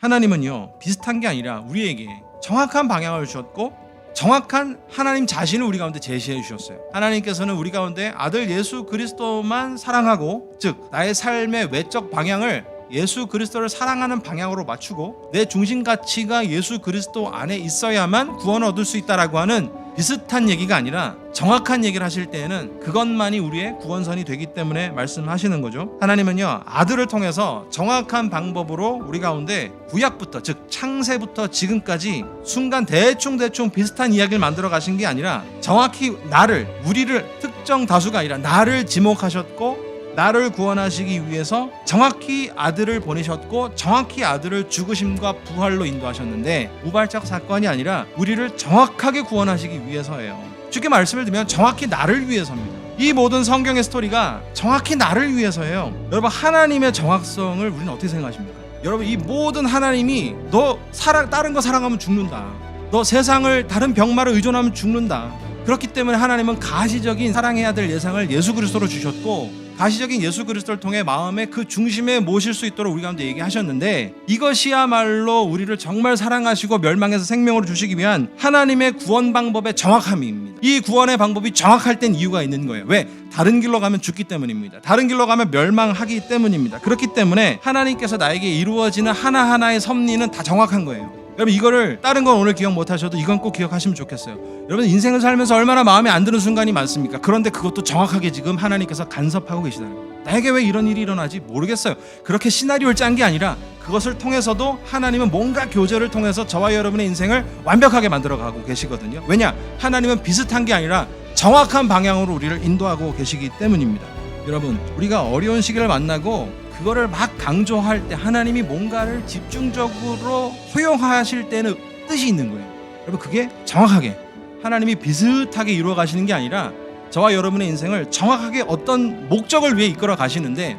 하나님은요 비슷한 게 아니라 우리에게 정확한 방향을 주셨고 정확한 하나님 자신을 우리 가운데 제시해 주셨어요. 하나님께서는 우리 가운데 아들 예수 그리스도만 사랑하고 즉 나의 삶의 외적 방향을 예수 그리스도를 사랑하는 방향으로 맞추고 내 중심 가치가 예수 그리스도 안에 있어야만 구원을 얻을 수 있다라고 하는 비슷한 얘기가 아니라 정확한 얘기를 하실 때에는 그것만이 우리의 구원선이 되기 때문에 말씀하시는 거죠. 하나님은요 아들을 통해서 정확한 방법으로 우리 가운데 구약부터 즉 창세부터 지금까지 순간 대충 대충 비슷한 이야기를 만들어 가신 게 아니라 정확히 나를 우리를 특정 다수가 아니라 나를 지목하셨고 나를 구원하시기 위해서 정확히 아들을 보내셨고 정확히 아들을 죽으심과 부활로 인도하셨는데 우발적 사건이 아니라 우리를 정확하게 구원하시기 위해서예요. 쉽게 말씀을 드리면 정확히 나를 위해서입니다. 이 모든 성경의 스토리가 정확히 나를 위해서예요. 여러분 하나님의 정확성을 우리는 어떻게 생각하십니까? 여러분 이 모든 하나님이 너 사랑 다른 거 사랑하면 죽는다. 너 세상을 다른 병마를 의존하면 죽는다. 그렇기 때문에 하나님은 가시적인 사랑해야 될 예상을 예수 그리스도로 주셨고 가시적인 예수 그리스도를 통해 마음의 그 중심에 모실 수 있도록 우리 가운데 얘기하셨는데 이것이야말로 우리를 정말 사랑하시고 멸망에서 생명으로 주시기 위한 하나님의 구원 방법의 정확함입니다. 이 구원의 방법이 정확할 땐 이유가 있는 거예요. 왜? 다른 길로 가면 죽기 때문입니다. 다른 길로 가면 멸망하기 때문입니다. 그렇기 때문에 하나님께서 나에게 이루어지는 하나하나의 섭리는 다 정확한 거예요. 여러분 이거를 다른 건 오늘 기억 못 하셔도 이건 꼭 기억하시면 좋겠어요. 여러분 인생을 살면서 얼마나 마음에 안 드는 순간이 많습니까? 그런데 그것도 정확하게 지금 하나님께서 간섭하고 계시다는 거예요. 나에게 왜 이런 일이 일어나지 모르겠어요. 그렇게 시나리오를 짠 게 아니라 그것을 통해서도 하나님은 뭔가 교제를 통해서 저와 여러분의 인생을 완벽하게 만들어 가고 계시거든요. 왜냐? 하나님은 비슷한 게 아니라 정확한 방향으로 우리를 인도하고 계시기 때문입니다. 여러분, 우리가 어려운 시기를 만나고 그거를 막 강조할 때 하나님이 뭔가를 집중적으로 허용하실 때는 뜻이 있는 거예요. 여러분 그게 정확하게 하나님이 비슷하게 이루어 가시는 게 아니라 저와 여러분의 인생을 정확하게 어떤 목적을 위해 이끌어 가시는데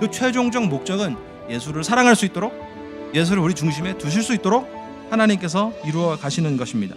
그 최종적 목적은 예수를 사랑할 수 있도록 예수를 우리 중심에 두실 수 있도록 하나님께서 이루어 가시는 것입니다.